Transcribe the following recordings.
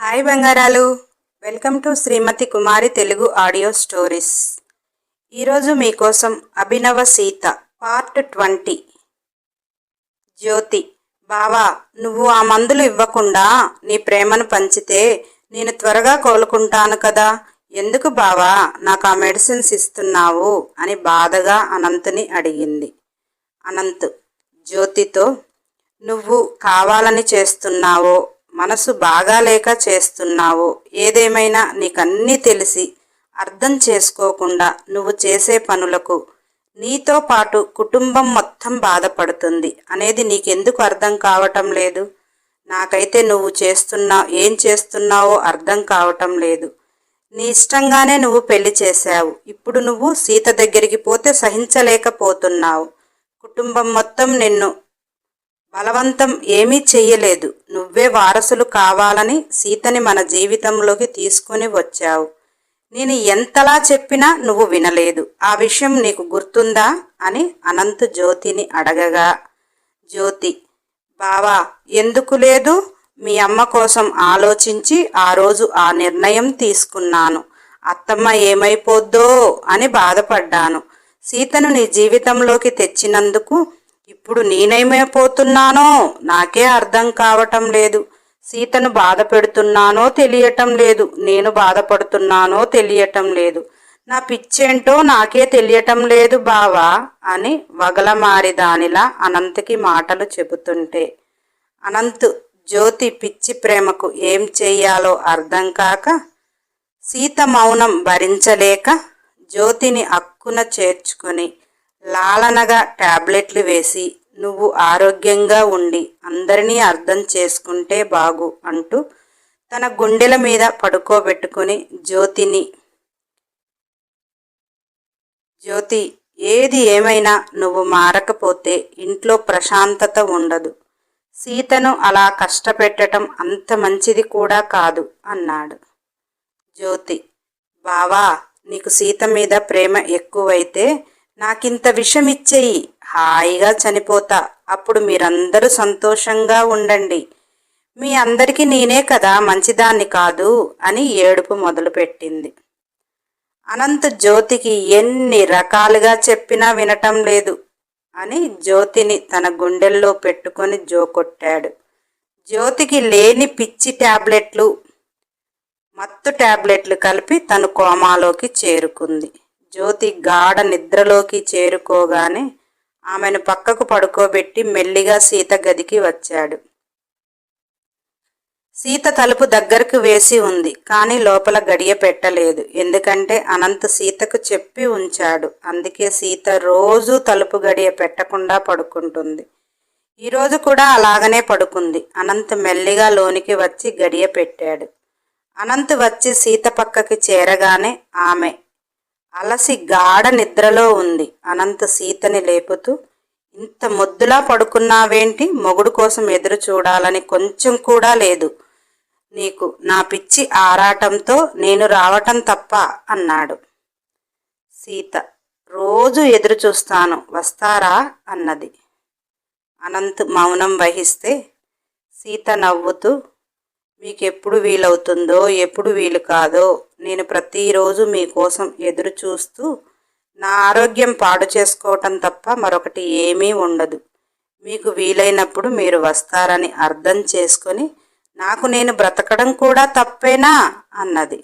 Hi బంగారాలు. Welcome to Srimathi Kumari Telugu audio stories. ఈరోజు మీకోసం అభినవ సీత పార్ట్ ట్వంటీ. జ్యోతి బావా నువ్వు ఆ మందులు ఇవ్వకుండా నీ ప్రేమను పంచితే నేను త్వరగా కోలుకుంటాను కదా. ఎందుకు బావా నాకు ఆ మెడిసిన్స్ ఇస్తున్నావు అని బాధగా అనంతుని అడిగింది. అనంత్ జ్యోతితో నువ్వు కావాలని చేస్తున్నావో మనసు బాగాలేక చేస్తున్నావో. ఏదేమైనా నీకన్నీ తెలిసి అర్థం చేసుకోకుండా నువ్వు చేసే పనులకు నీతో పాటు కుటుంబం మొత్తం బాధపడుతుంది. అనేది నీకెందుకు అర్థం కావటం లేదు? నాకైతే నువ్వు చేస్తున్నా ఏం చేస్తున్నావో అర్థం కావటం లేదు. నీ ఇష్టంగానే నువ్వు పెళ్ళి చేశావు. ఇప్పుడు నువ్వు సీత దగ్గరికి పోతే సహించలేకపోతున్నావు. కుటుంబం మొత్తం నిన్ను బలవంతం ఏమీ చెయ్యలేదు. నువ్వే వారసులు కావాలని సీతని మన జీవితంలోకి తీసుకొని వచ్చావు. నేను ఎంతలా చెప్పినా నువ్వు వినలేదు. ఆ విషయం నీకు గుర్తుందా? అని అనంత జ్యోతిని అడగగా. జ్యోతి బావా ఎందుకు లేదు? మీ అమ్మ కోసం ఆలోచించి ఆ రోజు ఆ నిర్ణయం తీసుకున్నాను. అత్తమ్మ ఏమైపోద్దో అని బాధపడ్డాను. సీతను నీ జీవితంలోకి తెచ్చినందుకు ఇప్పుడు నేనేమైపోతున్నానో నాకే అర్థం కావటం లేదు. సీతను బాధ పెడుతున్నానో తెలియటం లేదు. నేను బాధపడుతున్నానో తెలియటం లేదు. నా పిచ్చేంటో నాకే తెలియటం లేదు బావా అని వగలమారి దానిలా అనంతకి మాటలు చెబుతుంటే. అనంత్ జ్యోతి పిచ్చి ప్రేమకు ఏం చెయ్యాలో అర్థం కాక సీత మౌనం భరించలేక జ్యోతిని అక్కున చేర్చుకొని లాలనగా టాబ్లెట్లు వేసి నువ్వు ఆరోగ్యంగా ఉండి అందరినీ అర్థం చేసుకుంటే బాగు అంటూ తన గుండెల మీద పడుకోబెట్టుకుని జ్యోతిని జ్యోతి ఏది ఏమైనా నువ్వు మారకపోతే ఇంట్లో ప్రశాంతత ఉండదు. సీతను అలా కష్టపెట్టడం అంత మంచిది కూడా కాదు అన్నాడు జ్యోతి. బావా నీకు సీత మీద ప్రేమ ఎక్కువైతే నాకింత విషం ఇచ్చేయి హాయిగా చనిపోతా. అప్పుడు మీరందరూ సంతోషంగా ఉండండి. మీ అందరికీ నేనే కదా మంచిదాన్ని కాదు అని ఏడుపు మొదలుపెట్టింది. అనంత జ్యోతికి ఎన్ని రకాలుగా చెప్పినా వినటం లేదు అని జ్యోతిని తన గుండెల్లో పెట్టుకొని జోకొట్టాడు. జ్యోతికి లేని పిచ్చి టాబ్లెట్లు మత్తు టాబ్లెట్లు కలిపి తను కోమాలోకి చేరుకుంది. జ్యోతి గాఢ నిద్రలోకి చేరుకోగానే ఆమెను పక్కకు పడుకోబెట్టి మెల్లిగా సీత గదికి వచ్చాడు. సీత తలుపు దగ్గరకు వేసి ఉంది కానీ లోపల గడియ పెట్టలేదు. ఎందుకంటే అనంత్ సీతకు చెప్పి ఉంచాడు. అందుకే సీత రోజు తలుపు గడియ పెట్టకుండా పడుకుంటుంది. ఈరోజు కూడా అలాగనే పడుకుంది. అనంత్ మెల్లిగా లోనికి వచ్చి గడియ పెట్టాడు. అనంత్ వచ్చి సీత పక్కకి చేరగానే ఆమె అలసి గాఢ నిద్రలో ఉంది. అనంత సీతని లేపుతూ ఇంత మొద్దులా పడుకున్నావేంటి? మొగుడు కోసం ఎదురు చూడాలని కొంచెం కూడా లేదు. నీకు నా పిచ్చి ఆరాటంతో నేను రావటం తప్ప అన్నాడు. సీత రోజు ఎదురు చూస్తాను. వస్తారా అన్నది. అనంత్ మౌనం వహిస్తే సీత నవ్వుతూ మీకు ఎప్పుడు వీలవుతుందో ఎప్పుడు వీలు కాదో నేను ప్రతిరోజు మీకోసం ఎదురు చూస్తూ నా ఆరోగ్యం పాడు చేసుకోవటం తప్ప మరొకటి ఏమీ ఉండదు. మీకు వీలైనప్పుడు మీరు వస్తారని అర్థం చేసుకొని నాకు నేను బ్రతకడం కూడా తప్పేనా? అన్నది.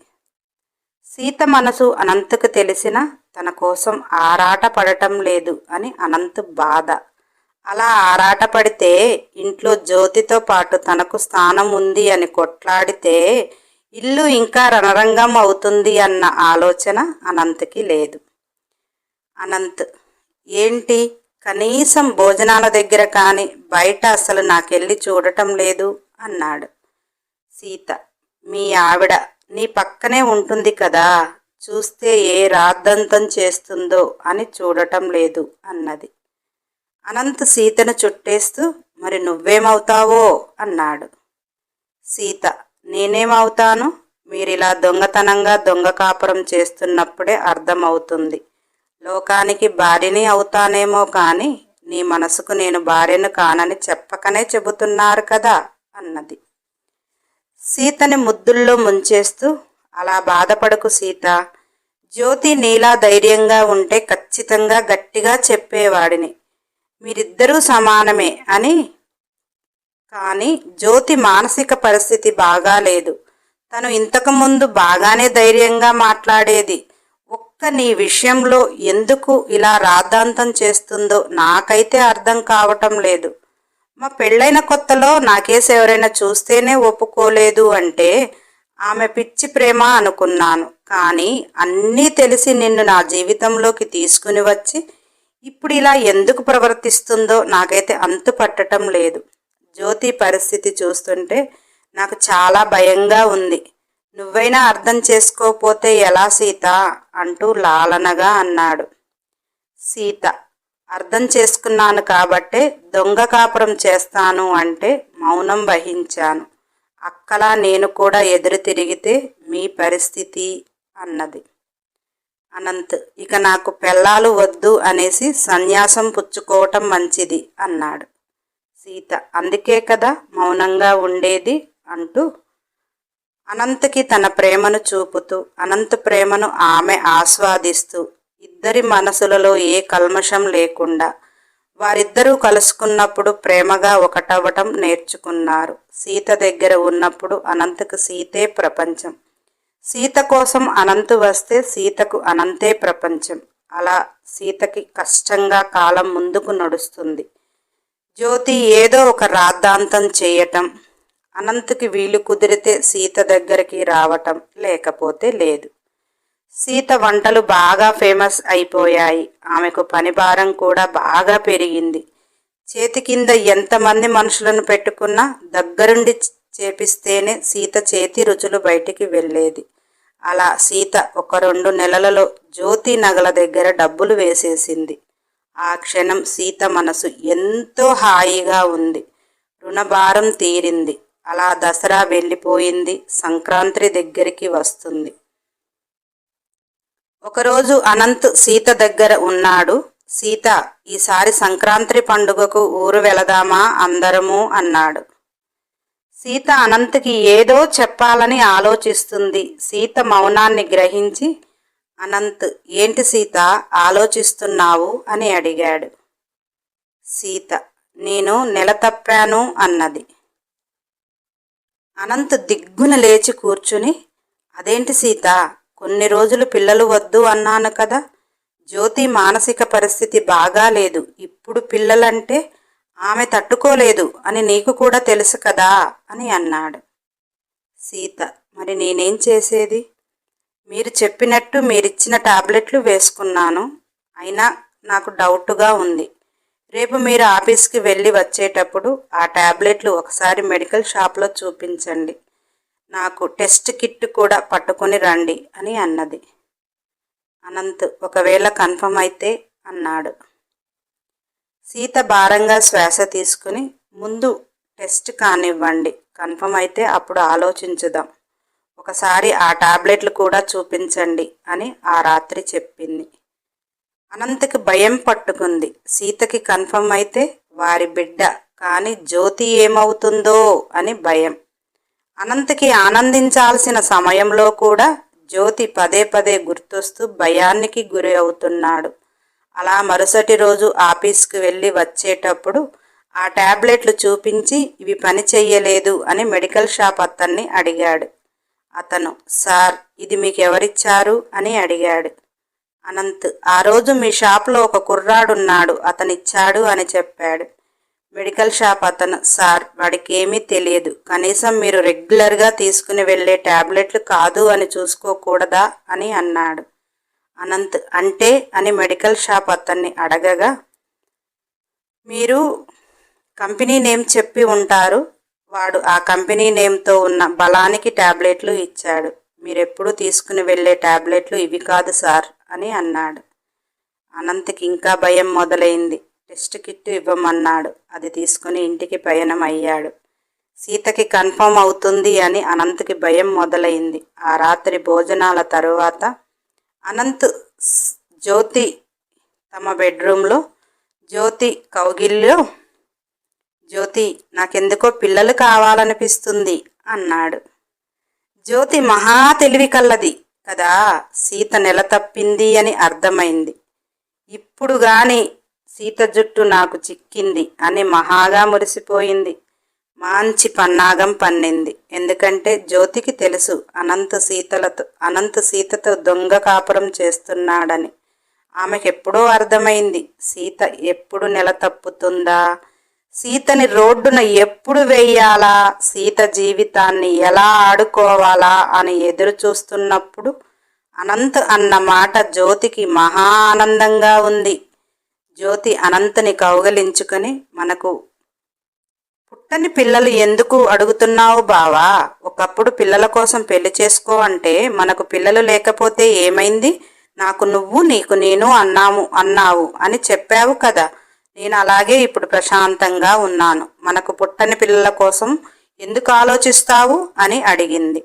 సీత మనసు అనంతకు తెలిసిన తన కోసం ఆరాట పడటం లేదు అని అనంత్ బాధ. అలా ఆరాటపడితే ఇంట్లో జ్యోతితో పాటు తనకు స్థానం ఉంది అని కొట్లాడితే ఇల్లు ఇంకా రణరంగం అవుతుంది అన్న ఆలోచన అనంత్కి లేదు. అనంత్ ఏంటి? కనీసం భోజనాల దగ్గర కానీ బయట అసలు నాకెళ్ళి చూడటం లేదు అన్నాడు. సీత మీ ఆవిడ నీ పక్కనే ఉంటుంది కదా చూస్తే ఏ రాద్దంతం చేస్తుందో అని చూడటం లేదు అన్నది. అనంత్ సీతను చుట్టేస్తూ మరి నువ్వేమవుతావో అన్నాడు. సీత నేనేమవుతాను? మీరిలా దొంగతనంగా దొంగ కాపురం చేస్తున్నప్పుడే అర్థమవుతుంది. లోకానికి భార్యని అవుతానేమో కానీ నీ మనసుకు నేను భార్యను కానని చెప్పకనే చెబుతున్నారు కదా అన్నది. సీతని ముద్దుల్లో ముంచేస్తూ అలా బాధపడకు సీత. జ్యోతి నీలా ధైర్యంగా ఉంటే ఖచ్చితంగా గట్టిగా చెప్పేవాడిని. మీరిద్దరూ సమానమే అని కానీ జ్యోతి మానసిక పరిస్థితి బాగాలేదు తను ఇంతకుముందు బాగానే ధైర్యంగా మాట్లాడేది. ఒక్క నీ విషయంలో ఎందుకు ఇలా రాద్ధాంతం చేస్తుందో నాకైతే అర్థం కావటం లేదు. మా పెళ్ళైన కొత్తలో నాకేసి ఎవరైనా చూస్తేనే ఒప్పుకోలేదు అంటే ఆమె పిచ్చి ప్రేమ అనుకున్నాను. కానీ అన్నీ తెలిసి నిన్ను నా జీవితంలోకి తీసుకుని వచ్చి ఇప్పుడు ఇలా ఎందుకు ప్రవర్తిస్తుందో నాకైతే అంతు పట్టడం లేదు. జ్యోతి పరిస్థితి చూస్తుంటే నాకు చాలా భయంగా ఉంది. నువ్వైనా అర్థం చేసుకోపోతే ఎలా సీత? అంటూ లాలనగా అన్నాడు. సీత అర్థం చేసుకున్నాను కాబట్టే దొంగ కాపురం చేస్తాను అంటే మౌనం వహించాను. అక్కలా నేను కూడా ఎదురు తిరిగితే మీ పరిస్థితి అన్నది. అనంత్ ఇక నాకు పెళ్ళాలు వద్దు అనేసి సన్యాసం పుచ్చుకోవటం మంచిది అన్నాడు. సీత. అందుకే కదా మౌనంగా ఉండేది అంటూ అనంతకి తన ప్రేమను చూపుతూ అనంత ప్రేమను ఆమె ఆస్వాదిస్తూ ఇద్దరి మనసులలో ఏ కల్మషం లేకుండా వారిద్దరూ కలుసుకున్నప్పుడు ప్రేమగా ఒకటవ్వటం నేర్చుకున్నారు. సీత దగ్గర ఉన్నప్పుడు అనంతకు సీతే ప్రపంచం. సీత కోసం అనంతు వస్తే సీతకు అనంతే ప్రపంచం. అలా సీతకి కష్టంగా కాలం ముందుకు నడుస్తుంది. జ్యోతి ఏదో ఒక రాద్ధాంతం చేయటం అనంతకి వీలు కుదిరితే సీత దగ్గరికి రావటం లేకపోతే లేదు. సీత వంటలు బాగా ఫేమస్ అయిపోయాయి. ఆమెకు పని భారం కూడా బాగా పెరిగింది. చేతి కింద ఎంతమంది మనుషులను పెట్టుకున్నా దగ్గరుండి చేపిస్తేనే సీత చేతి రుచులు బయటికి వెళ్ళేది. అలా సీత ఒక రెండు నెలలలో జ్యోతి నగల దగ్గర డబ్బులు వేసేసింది. ఆ క్షణం సీత మనసు ఎంతో హాయిగా ఉంది. రుణభారం తీరింది. అలా దసరా వెళ్ళిపోయింది. సంక్రాంతి దగ్గరికి వస్తుంది. ఒకరోజు అనంత్ సీత దగ్గర ఉన్నాడు. సీత ఈసారి సంక్రాంతి పండుగకు ఊరు వెళదామా అందరము అన్నాడు. సీత అనంత్కి ఏదో చెప్పాలని ఆలోచిస్తుంది. సీత మౌనాన్ని గ్రహించి అనంత్ ఏంటి సీత? ఆలోచిస్తున్నావు? అని అడిగాడు. సీత నేను నెల తప్పాను అన్నది. అనంత్ దిగ్గున లేచి కూర్చుని అదేంటి సీత? కొన్ని రోజులు పిల్లలు వద్దు అన్నాను కదా. జ్యోతి మానసిక పరిస్థితి బాగాలేదు ఇప్పుడు పిల్లలంటే ఆమె తట్టుకోలేదు అని నీకు కూడా తెలుసు కదా అని అన్నాడు. సీత మరి నేనేం చేసేది? మీరు చెప్పినట్టు మీరిచ్చిన టాబ్లెట్లు వేసుకున్నాను. అయినా నాకు డౌట్గా ఉంది. రేపు మీరు ఆఫీస్కి వెళ్ళి వచ్చేటప్పుడు ఆ టాబ్లెట్లు ఒకసారి మెడికల్ షాప్లో చూపించండి. నాకు టెస్ట్ కిట్ కూడా పట్టుకొని రండి అని అన్నది. అనంత్ ఒకవేళ కన్ఫర్మ్ అయితే అన్నాడు. సీత భారంగా శ్వాస తీసుకుని ముందు టెస్ట్ కానివ్వండి. కన్ఫర్మ్ అయితే అప్పుడు ఆలోచించుదాం. ఒకసారి ఆ టాబ్లెట్లు కూడా చూపించండి అని ఆ రాత్రి చెప్పింది. అనంతకి భయం పట్టుకుంది. సీతకి కన్ఫర్మ్ అయితే వారి బిడ్డ కానీ జ్యోతి ఏమవుతుందో అని భయం. అనంతకి ఆనందించాల్సిన సమయంలో కూడా జ్యోతి పదే పదే గుర్తొస్తూ భయానికి గురి అవుతున్నాడు. అలా మరుసటి రోజు ఆఫీస్కి వెళ్ళి వచ్చేటప్పుడు ఆ టాబ్లెట్లు చూపించి ఇవి పని చెయ్యలేదు అని మెడికల్ షాప్ అతన్ని అడిగాడు. అతను సార్ ఇది మీకు ఎవరిచ్చారు అని అడిగాడు. అనంత్ ఆ రోజు మీ షాప్లో ఒక కుర్రాడున్నాడు అతనిచ్చాడు అని చెప్పాడు. మెడికల్ షాప్ అతను సార్ వాడికి ఏమీ తెలియదు. కనీసం మీరు రెగ్యులర్గా తీసుకుని వెళ్ళే ట్యాబ్లెట్లు కాదు అని చూసుకోకూడదా? అని అన్నాడు. అనంత్ అంటే? అని మెడికల్ షాప్ అతన్ని అడగగా మీరు కంపెనీ నేమ్ చెప్పి ఉంటారు? వాడు ఆ కంపెనీ నేమ్తో ఉన్న బలానికి ట్యాబ్లెట్లు ఇచ్చాడు. మీరెప్పుడు తీసుకుని వెళ్ళే ట్యాబ్లెట్లు ఇవి కాదు సార్ అని అన్నాడు. అనంత్కి ఇంకా భయం మొదలైంది. టెస్ట్ కిట్ ఇవ్వమన్నాడు. అది తీసుకుని ఇంటికి పయనం అయ్యాడు. సీతకి కన్ఫర్మ్ అవుతుంది అని అనంత్కి భయం మొదలైంది. ఆ రాత్రి భోజనాల తరువాత అనంత్ జ్యోతి తమ బెడ్రూమ్లో జ్యోతి కౌగిల్లో జ్యోతి నాకెందుకో పిల్లలు కావాలనిపిస్తుంది అన్నాడు. జ్యోతి మహా తెలివి కల్లది కదా సీత నెల తప్పింది అని అర్థమైంది. ఇప్పుడు గాని సీత జుట్టు నాకు చిక్కింది అని మహాగా మురిసిపోయింది. మంచి పన్నాగం పన్నింది. ఎందుకంటే జ్యోతికి తెలుసు అనంత సీతలతో అనంత సీతతో దొంగ కాపురం చేస్తున్నాడని. ఆమెకెప్పుడో అర్థమైంది సీత ఎప్పుడు నెల తప్పుతుందా? సీతని రోడ్డున ఎప్పుడు వెయ్యాలా సీత జీవితాన్ని ఎలా ఆడుకోవాలా? అని ఎదురు చూస్తున్నప్పుడు అనంత్ అన్న మాట జ్యోతికి మహా ఆనందంగా ఉంది. జ్యోతి అనంతని కౌగలించుకొని మనకు పుట్టని పిల్లలు ఎందుకు అడుగుతున్నావు బావా? ఒకప్పుడు పిల్లల కోసం పెళ్ళి చేసుకో అంటే మనకు పిల్లలు లేకపోతే ఏమైంది? నాకు నువ్వు నీకు నేను అన్నాము అన్నావు అని చెప్పావు కదా. నేను అలాగే ఇప్పుడు ప్రశాంతంగా ఉన్నాను. మనకు పుట్టని పిల్లల కోసం ఎందుకు ఆలోచిస్తావు? అని అడిగింది.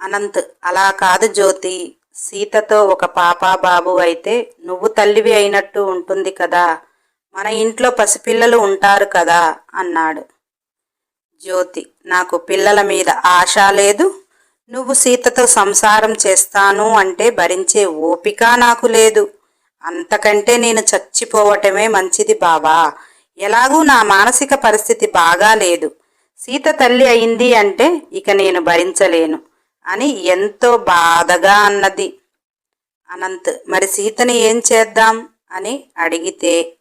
అనంత్ అలా కాదు జ్యోతి. సీతతో ఒక పాప బాబు అయితే నువ్వు తల్లివి అయినట్టు ఉంటుంది కదా. మన ఇంట్లో పసిపిల్లలు ఉంటారు కదా అన్నాడు. జ్యోతి నాకు పిల్లల మీద ఆశ లేదు. నువ్వు సీతతో సంసారం చేస్తాను అంటే భరించే ఓపిక నాకు లేదు. అంతకంటే నేను చచ్చిపోవటమే మంచిది బావా. ఎలాగూ నా మానసిక పరిస్థితి బాగా లేదు. సీత తల్లి అయింది అంటే ఇక నేను భరించలేను అని ఎంతో బాధగా అన్నది. అనంత్ మరి సీతని ఏం చేద్దాం? అని అడిగితే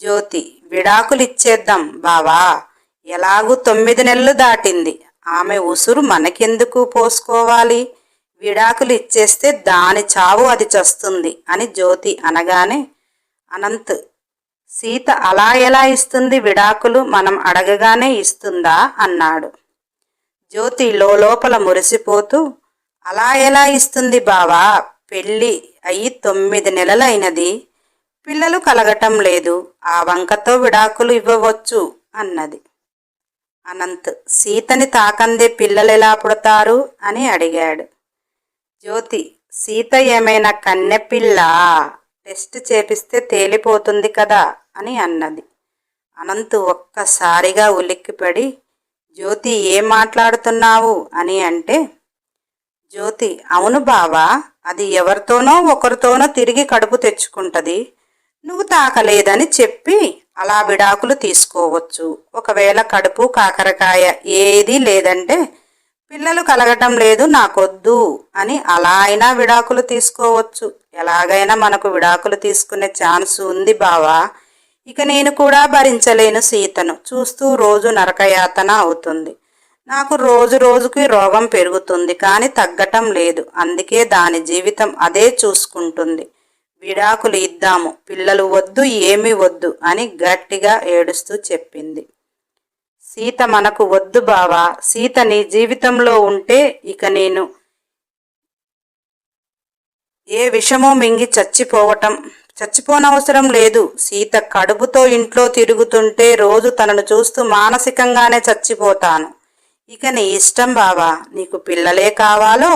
జ్యోతి విడాకులు ఇచ్చేద్దాం బావా. ఎలాగూ తొమ్మిది నెలలు దాటింది. ఆమె ఉసురు మనకెందుకు పోసుకోవాలి? విడాకులు ఇచ్చేస్తే దాని చావు అది చస్తుంది అని జ్యోతి అనగానే అనంత్ సీత అలా ఎలా ఇస్తుంది విడాకులు? మనం అడగగానే ఇస్తుందా? అన్నాడు. జ్యోతి లోపల మురిసిపోతూ అలా ఎలా ఇస్తుంది బావా? పెళ్ళి అయి తొమ్మిది నెలలైనది. పిల్లలు కలగటం లేదు. ఆ వంకతో విడాకులు ఇవ్వవచ్చు అన్నది. అనంత్ సీతని తాకందే పిల్లలు ఎలా పుడతారు? అని అడిగాడు. జ్యోతి సీత ఏమైనా కన్నెపిల్ల? టెస్ట్ చేపిస్తే తేలిపోతుంది కదా? అని అన్నది. అనంత్ ఒక్కసారిగా ఉలిక్కిపడి జ్యోతి ఏం మాట్లాడుతున్నావు? అని అంటే జ్యోతి అవును బావా అది ఎవరితోనో ఒకరితోనో తిరిగి కడుపు తెచ్చుకుంటుంది. నువ్వు తాకలేదని చెప్పి అలా విడాకులు తీసుకోవచ్చు. ఒకవేళ కడుపు కాకరకాయ ఏది లేదంటే పిల్లలు కలగటం లేదు నాకొద్దు అని అలా అయినా విడాకులు తీసుకోవచ్చు. ఎలాగైనా మనకు విడాకులు తీసుకునే ఛాన్స్ ఉంది బావా. ఇక నేను కూడా భరించలేను సీతను. చూస్తూ రోజు నరకయాతన అవుతుంది. నాకు రోజు రోజుకి రోగం పెరుగుతుంది కానీ తగ్గటం లేదు. అందుకే దాని జీవితం అదే చూసుకుంటుంది. విడాకులు ఇద్దాము. పిల్లలు వద్దు ఏమీ వద్దు అని గట్టిగా ఏడుస్తూ చెప్పింది. సీత మనకు వద్దు బావా. సీత నీ జీవితంలో ఉంటే ఇక నేను ఏ విషమో మింగి చచ్చిపోవటం. చచ్చిపోనవసరం లేదు. సీత కడుపుతో ఇంట్లో తిరుగుతుంటే రోజు తనను చూస్తూ మానసికంగానే చచ్చిపోతాను. ఇక నీ ఇష్టం బావా. నీకు పిల్లలే కావాలో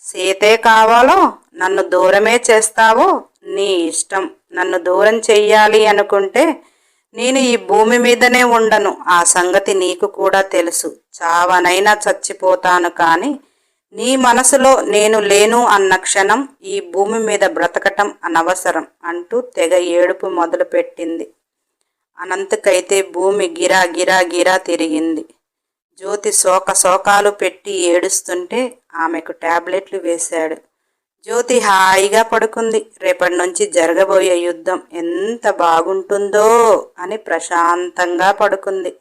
సీతే కావాలో నన్ను దూరమే చేస్తావో నీ ఇష్టం. నన్ను దూరం చెయ్యాలి అనుకుంటే నేను ఈ భూమి మీదనే ఉండను. ఆ సంగతి నీకు కూడా తెలుసు. చావనైనా చచ్చిపోతాను కానీ నీ మనసులో నేను లేను అన్న క్షణం ఈ భూమి మీద బ్రతకటం అనవసరం అంటూ తెగ ఏడుపు మొదలుపెట్టింది. అనంతకైతే భూమి గిరా గిరా గిరా తిరిగింది. జ్యోతి శోక శోకాలు పెట్టి ఏడుస్తుంటే ఆమెకు టాబ్లెట్లు వేశాడు. జ్యోతి హాయిగా పడుకుంది. రేపటి నుంచి జరగబోయే యుద్ధం ఎంత బాగుంటుందో అని ప్రశాంతంగా పడుకుంది.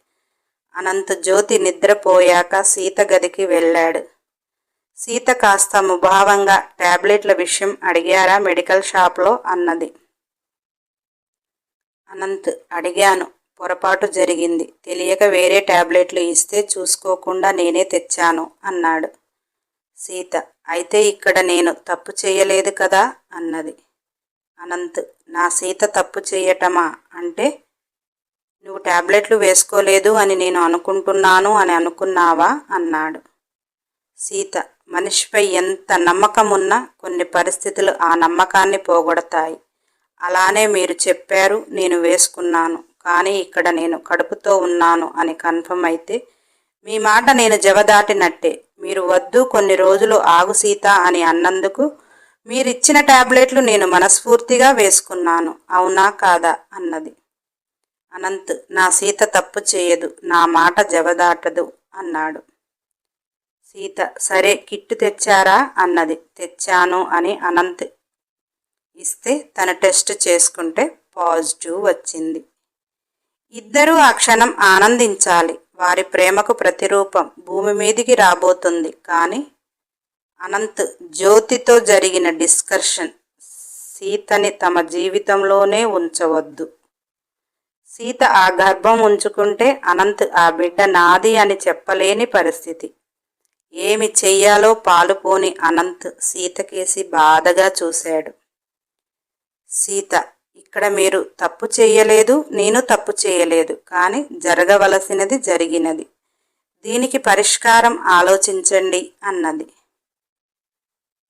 అనంత జ్యోతి నిద్రపోయాక సీత గదికి వెళ్ళాడు. సీత కాస్త ముభావంగా ట్యాబ్లెట్ల విషయం అడిగారా మెడికల్ షాప్లో? అన్నది. అనంత్ అడిగాను. పొరపాటు జరిగింది. తెలియక వేరే ట్యాబ్లెట్లు ఇస్తే చూసుకోకుండా నేనే తెచ్చాను అన్నాడు సీత. అయితే ఇక్కడ నేను తప్పు చేయలేదు కదా అన్నది. అనంత్ నా సీత తప్పు చేయటమా అంటే నువ్వు ట్యాబ్లెట్లు వేసుకోలేదు అని నేను అనుకుంటున్నాను అని అనుకున్నావా అన్నాడు. సీత మనిషిపై ఎంత నమ్మకం ఉన్నా కొన్ని పరిస్థితులు ఆ నమ్మకాన్ని పోగొడతాయి. అలానే మీరు చెప్పారు నేను వేసుకున్నాను కానీ ఇక్కడ నేను కడుపుతో ఉన్నాను అని కన్ఫర్మ్ అయితే మీ మాట నేను జవదాటినట్టే. మీరు వద్దు కొన్ని రోజులు ఆగు సీత అని అన్నందుకు మీరిచ్చిన టాబ్లెట్లు నేను మనస్ఫూర్తిగా వేసుకున్నాను. అవునా కాదా? అన్నది. అనంత్ నా సీత తప్పు చేయదు నా మాట జవదాటదు అన్నాడు. సీత సరే కిట్టు తెచ్చారా? అన్నది. తెచ్చాను అని అనంత్ ఇస్తే తన టెస్ట్ చేసుకుంటే పాజిటివ్ వచ్చింది. ఇద్దరూ ఆ క్షణం ఆనందించాలి. వారి ప్రేమకు ప్రతిరూపం భూమి మీదికి రాబోతుంది. కానీ అనంత్ జ్యోతితో జరిగిన డిస్కర్షన్ సీతని తమ జీవితంలోనే ఉంచవద్దు. సీత ఆ గర్భం ఉంచుకుంటే అనంత్ ఆ బిడ్డ నాది అని చెప్పలేని పరిస్థితి. ఏమి చెయ్యాలో పాలుపోని అనంత్ సీతకేసి బాధగా చూశాడు. సీత ఇక్కడ మీరు తప్పు చేయలేదు నేను తప్పు చేయలేదు కానీ జరగవలసినది జరిగినది. దీనికి పరిష్కారం ఆలోచించండి అన్నది.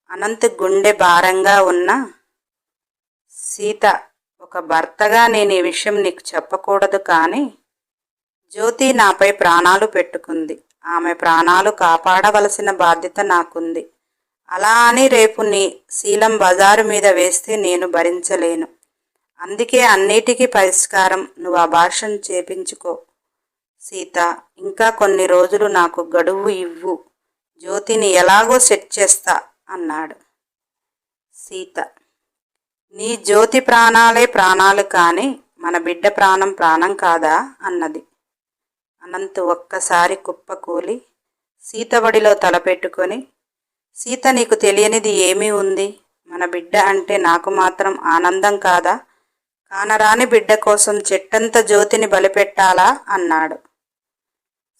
అనంత్ గుండె భారంగా ఉన్న సీత ఒక భర్తగా నేను ఈ విషయం నీకు చెప్పకూడదు కానీ జ్యోతి నాపై ప్రాణాలు పెట్టుకుంది. ఆమె ప్రాణాలు కాపాడవలసిన బాధ్యత నాకుంది. అలా అని రేపు నీ శీలం బజారు మీద వేస్తే నేను భరించలేను. అందుకే అన్నిటికీ పరిష్కారం నువ్వు ఆ భాషను చేపించుకో. సీత ఇంకా కొన్ని రోజులు నాకు గడువు ఇవ్వు. జ్యోతిని ఎలాగో సెట్ చేస్తా అన్నాడు. సీత నీ జ్యోతి ప్రాణాలే ప్రాణాలు కాని మన బిడ్డ ప్రాణం ప్రాణం కాదా అన్నది. అనంత్ ఒక్కసారి కుప్పకూలి సీతబడిలో తలపెట్టుకొని సీత నీకు తెలియనిది ఏమీ ఉంది? మన బిడ్డ అంటే నాకు మాత్రం ఆనందం కాదా? కానరాని బిడ్డ కోసం చెట్టంత జ్యోతిని బలిపెట్టాలా? అన్నాడు.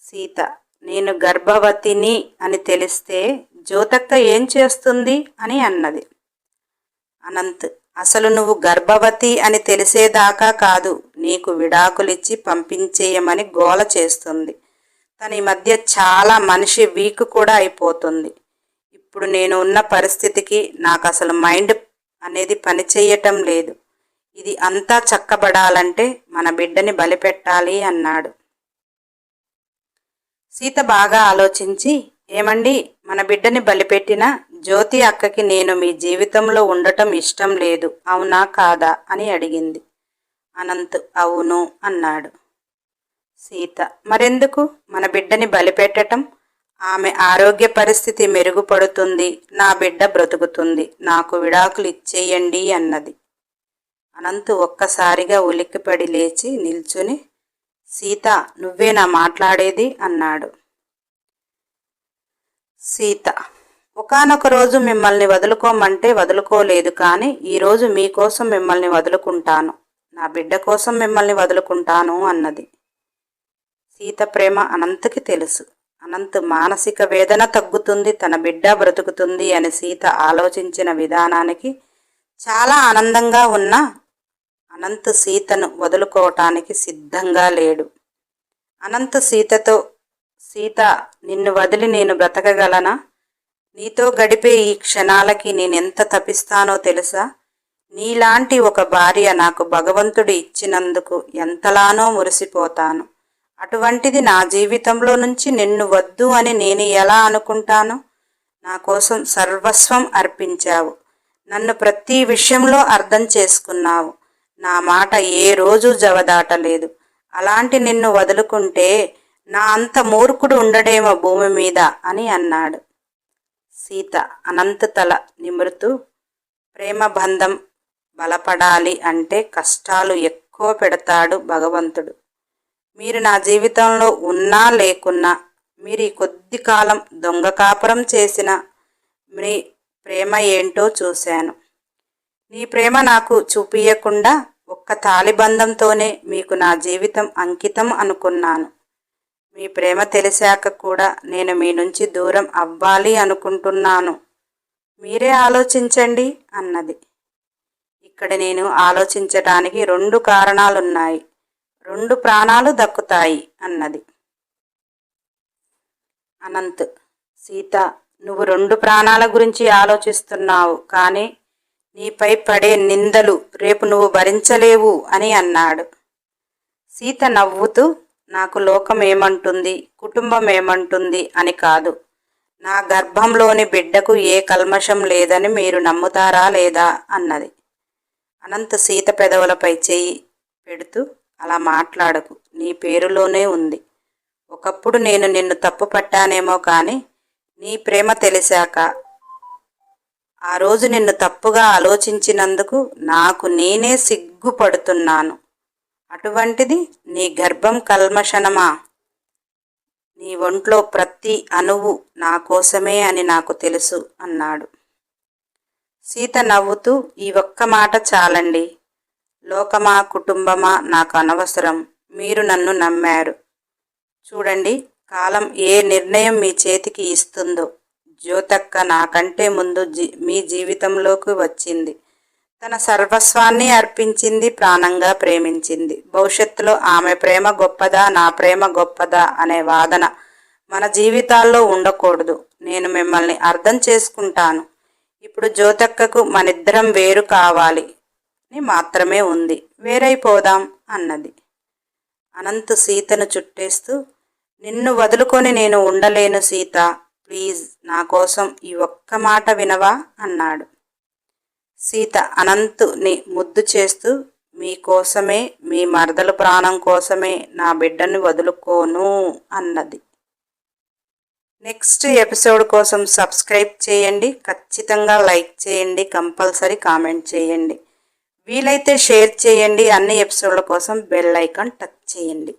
సీత నేను గర్భవతిని అని తెలిస్తే జ్యోతక్క ఏం చేస్తుంది? అని అన్నది. అనంత్ అసలు నువ్వు గర్భవతి అని తెలిసేదాకా కాదు. నీకు విడాకులిచ్చి పంపించేయమని గోల చేస్తుంది. తన ఈ మధ్య చాలా మనిషి వీక్ కూడా అయిపోతుంది. ఇప్పుడు నేను ఉన్న పరిస్థితికి నాకు అసలు మైండ్ అనేది పని లేదు. ఇది అంతా చక్కబడాలంటే మన బిడ్డని బలిపెట్టాలి అన్నాడు. సీత బాగా ఆలోచించి ఏమండి మన బిడ్డని బలిపెట్టిన జ్యోతి అక్కకి నేను మీ జీవితంలో ఉండటం ఇష్టం లేదు అవునా కాదా అని అడిగింది. అనంత్ అవును అన్నాడు. సీత మరెందుకు? మన బిడ్డని బలిపెట్టటం ఆమె ఆరోగ్య పరిస్థితి మెరుగుపడుతుంది నా బిడ్డ బ్రతుకుతుంది నాకు విడాకులు ఇచ్చేయండి అన్నది. అనంతు ఒక్కసారిగా ఉలిక్కిపడి లేచి నిల్చుని సీత నువ్వేనా మాట్లాడేది? అన్నాడు. సీత ఒకనొక రోజు మిమ్మల్ని వదులుకోమంటే వదులుకోలేదు కానీ ఈరోజు మీకోసం మిమ్మల్ని వదులుకుంటాను. నా బిడ్డ కోసం మిమ్మల్ని వదులుకుంటాను అన్నది. సీత ప్రేమ అనంతకి తెలుసు. అనంత్ మానసిక వేదన తగ్గుతుంది తన బిడ్డ బ్రతుకుతుంది అని సీత ఆలోచించిన విధానానికి చాలా ఆనందంగా ఉన్న అనంత సీతను వదులుకోవటానికి సిద్ధంగా లేడు. అనంత సీతతో సీత నిన్ను వదిలి నేను బ్రతకగలనా? నీతో గడిపే ఈ క్షణాలకి నేనెంత తపిస్తానో తెలుసా? నీలాంటి ఒక భార్య నాకు భగవంతుడు ఇచ్చినందుకు ఎంతలానో మురిసిపోతాను. అటువంటిది నా జీవితంలో నుంచి నిన్ను వద్దు అని నేను ఎలా అనుకుంటాను? నా కోసం సర్వస్వం అర్పించావు. నన్ను ప్రతి విషయంలో అర్థం చేసుకున్నావు. నా మాట ఏ రోజు జవదాటలేదు. అలాంటి నిన్ను వదులుకుంటే నా అంత మూర్ఖుడు ఉండడేమో భూమి మీద అని అన్నాడు. సీత అనంత తల నిమురుతూ ప్రేమ బంధం బలపడాలి అంటే కష్టాలు ఎక్కువ పెడతాడు భగవంతుడు. మీరు నా జీవితంలో ఉన్నా లేకున్నా మీరు ఈ కొద్ది కాలం దొంగ కాపురం చేసిన మీ ప్రేమ ఏంటో చూశాను. నీ ప్రేమ నాకు చూపియకుండా ఒక్క తాలిబంధంతోనే మీకు నా జీవితం అంకితం అనుకున్నాను. మీ ప్రేమ తెలిసాక కూడా నేను మీ నుంచి దూరం అవ్వాలి అనుకుంటున్నాను. మీరే ఆలోచించండి అన్నది. ఇక్కడ నేను ఆలోచించటానికి రెండు కారణాలున్నాయి. రెండు ప్రాణాలు దక్కుతాయి అన్నది. అనంత్ సీత నువ్వు రెండు ప్రాణాల గురించి ఆలోచిస్తున్నావు కానీ నీపై పడే నిందలు రేపు నువ్వు భరించలేవు అని అన్నాడు. సీత నవ్వుతూ నాకు లోకం ఏమంటుంది కుటుంబం ఏమంటుంది అని కాదు. నా గర్భంలోని బిడ్డకు ఏ కల్మషం లేదని మీరు నమ్ముతారా లేదా అన్నది. అనంత సీత పెదవులపై చేయి పెడుతూ అలా మాట్లాడకు నీ పేరులోనే ఉంది. ఒకప్పుడు నేను నిన్ను తప్పు పట్టానేమో కానీ నీ ప్రేమ తెలిసాక ఆ రోజు నిన్ను తప్పుగా ఆలోచించినందుకు నాకు నేనే సిగ్గుపడుతున్నాను. అటువంటిది నీ గర్భం కల్మషణమా? నీ ఒంట్లో ప్రతి అణువు నా కోసమే అని నాకు తెలుసు అన్నాడు. సీత నవ్వుతూ ఈ ఒక్క మాట చాలండి. లోకమా కుటుంబమా నాకు అనవసరం. మీరు నన్ను నమ్మారు. చూడండి కాలం ఏ నిర్ణయం మీ చేతికి ఇస్తుందో. జ్యోతక్క నాకంటే ముందు జీ మీ జీవితంలోకి వచ్చింది. తన సర్వస్వాన్ని అర్పించింది ప్రాణంగా ప్రేమించింది. భవిష్యత్తులో ఆమె ప్రేమ గొప్పదా నా ప్రేమ గొప్పదా అనే వాదన మన జీవితాల్లో ఉండకూడదు. నేను మిమ్మల్ని అర్థం చేసుకుంటాను. ఇప్పుడు జ్యోతక్కకు మనిద్దరం వేరు కావాలి. అని మాత్రమే ఉంది. వేరైపోదాం అన్నది. అనంతు సీతను చుట్టేస్తూ నిన్ను వదులుకొని నేను ఉండలేను సీత. ప్లీజ్ నా కోసం ఈ ఒక్క మాట వినవా? అన్నాడు. సీత అనంతుని ముద్దు చేస్తూ మీకోసమే మీ మరదల ప్రాణం కోసమే నా బిడ్డను వదులుకోను అన్నది. నెక్స్ట్ ఎపిసోడ్ కోసం సబ్స్క్రైబ్ చేయండి ఖచ్చితంగా లైక్ చేయండి కంపల్సరీ కామెంట్ చేయండి. వీలైతే షేర్ చేయండి అన్ని ఎపిసోడ్ల కోసం బెల్ ఐకాన్ టచ్ చేయండి.